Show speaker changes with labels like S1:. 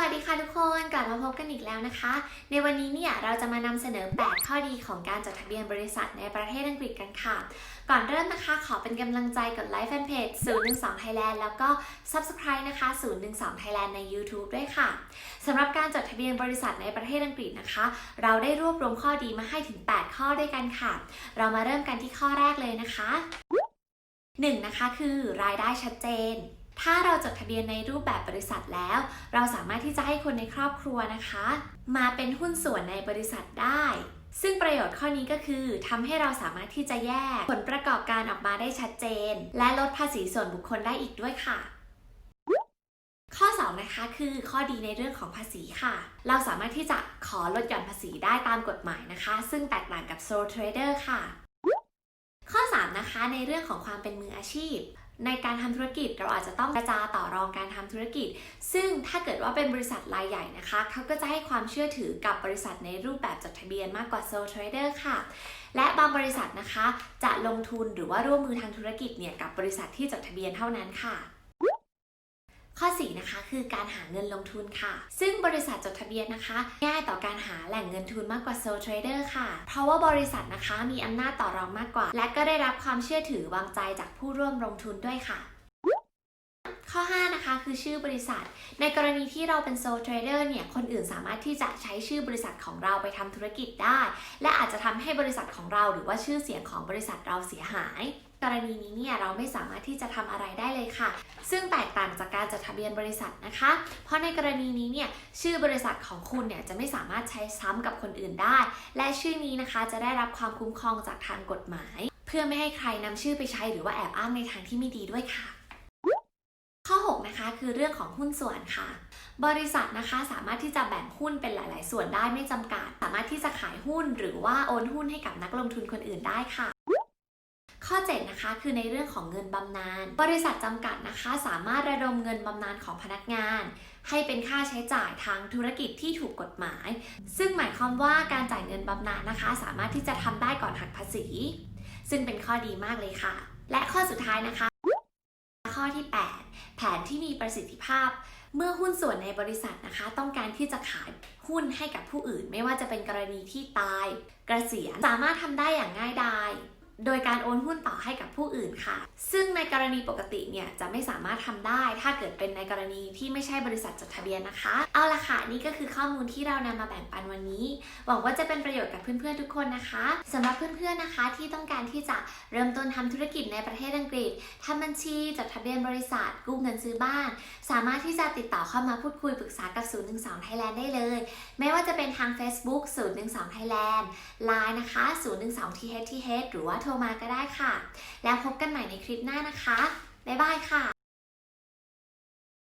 S1: วัสดีค่ะทุกคนกลับมาพบกันอีกแล้วนะคะ ในวันนี้เนี่ยเราจะมานำเสนอ 8 ข้อดีของการจดทะเบียนบริษัทในประเทศอังกฤษกันค่ะ ก่อนเริ่มนะคะ ขอเป็นกำลังใจกดไลค์แฟนเพจ012 Thailand แล้วก็ Subscribe นะคะ 012 Thailand ใน YouTube ด้วยค่ะสำหรับการจดทะเบียนบริษัทในประเทศอังกฤษนะคะ เราได้รวบรวมข้อดีมาให้ถึง 8 ข้อด้วยกันค่ะ เรามาเริ่มกันที่ข้อแรกเลยนะคะ 1. นะคะคือรายได้ชัดเจน ถ้าเราจดทะเบียนในรูปแบบบริษัทแล้ว เราสามารถที่จะให้คนในครอบครัวนะคะ มาเป็นหุ้นส่วนในบริษัทได้ ซึ่งประโยชน์ข้อนี้ก็คือทำให้เราสามารถที่จะแยกผลประกอบการออกมาได้ชัดเจน และลดภาษีส่วนบุคคลได้อีกด้วยค่ะข้อ 2 นะคะคือข้อดีในเรื่องของภาษีค่ะ เราสามารถที่จะขอลดหย่อนภาษีได้ตามกฎหมายนะคะ ซึ่งแตกต่างกับ sole trader ค่ะ นะคะในเรื่องของความเป็นมืออาชีพ ในการทำธุรกิจเราอาจจะต้องกระจาต่อรองการทำธุรกิจ ซึ่งถ้าเกิดว่าเป็นบริษัทรายใหญ่นะคะ เขาก็จะให้ความเชื่อถือกับบริษัทในรูปแบบจดทะเบียนมากกว่า sole trader ค่ะ และบางบริษัทนะคะจะลงทุนหรือว่าร่วมมือทางธุรกิจเนี่ยกับบริษัทที่จดทะเบียนเท่านั้นค่ะ ข้อ 4 นะคะ คือการหาเงินลงทุนค่ะ ซึ่งบริษัทจดทะเบียนนะคะ ง่ายต่อการหาแหล่งเงินทุนมากกว่า sole trader ค่ะ เพราะว่าบริษัทนะคะมีอำนาจต่อรองมากกว่า และก็ได้รับความเชื่อถือวางใจจากผู้ร่วมลงทุนด้วยค่ะข้อ 5 นะคะ คือชื่อบริษัท ในกรณีที่เราเป็น sole trader เนี่ย คนอื่นสามารถที่จะใช้ชื่อบริษัทของเราไปทำธุรกิจได้ และอาจจะทำให้บริษัทของเราหรือว่าชื่อเสียงของบริษัทเราเสียหาย กรณีนี้เนี่ยเราไม่สามารถที่จะทำอะไรได้เลยค่ะ ซึ่งแตกต่างจากการ เบียนบริษัทนะคะ เพราะในกรณีนี้เนี่ยชื่อบริษัทของคุณเนี่ยจะไม่สามารถใช้ซ้ำกับคนอื่นได้ และชื่อนี้นะคะจะได้รับความคุ้มครองจากทางกฎหมาย เพื่อไม่ให้ใครนำชื่อไปใช้หรือว่าแอบอ้างในทางที่ไม่ดีด้วยค่ะข้อ 6 นะคะคือเรื่องของหุ้นส่วนค่ะ บริษัทนะคะสามารถที่จะแบ่งหุ้นเป็นหลาย ๆ ส่วนได้ไม่จำกัด สามารถที่จะขายหุ้นหรือว่าโอนหุ้นให้กับนักลงทุนคนอื่นได้ค่ะ ข้อ 7 นะคะ คือในเรื่องของเงินบำนาญบริษัทจำกัดนะคะ สามารถระดมเงินบำนาญของพนักงาน ให้เป็นค่าใช้จ่ายทางธุรกิจที่ถูกกฎหมาย ซึ่งหมายความว่าการจ่ายเงินบำนาญนะคะ สามารถที่จะทำได้ก่อนหักภาษี ซึ่งเป็นข้อดีมากเลยค่ะ และข้อสุดท้ายนะคะ ข้อที่ 8 แผนที่มีประสิทธิภาพเมื่อหุ้นส่วนในบริษัทนะคะ ต้องการที่จะขายหุ้นให้กับผู้อื่น ไม่ว่าจะเป็นกรณีที่ตายเกษียณสามารถทำได้อย่างง่ายดาย โดยการโอนหุ้นต่อให้กับผู้อื่นค่ะ ซึ่งในกรณีปกติเนี่ยจะไม่สามารถทำได้ ถ้าเกิดเป็นในกรณีที่ไม่ใช่บริษัทจดทะเบียนนะคะ เอาละค่ะนี่ก็คือข้อมูลที่เรานำมาแบ่งปันวันนี้ หวังว่าจะเป็นประโยชน์กับเพื่อนๆทุกคนนะคะสำหรับเพื่อนๆนะคะที่ต้องการที่จะเริ่มต้นทำธุรกิจในประเทศอังกฤษทำบัญชีจดทะเบียนบริษัทกู้เงินซื้อบ้าน สามารถที่จะติดต่อเข้ามาพูดคุยปรึกษากับ 012 Thailand ได้เลย ไม่ว่าจะเป็นทาง Facebook 012 Thailand Line นะคะ 012 THTH หรือว่าโทรมาก็ได้ค่ะ แล้วพบกันใหม่ในคลิปหน้านะคะ บ๊ายบายค่ะ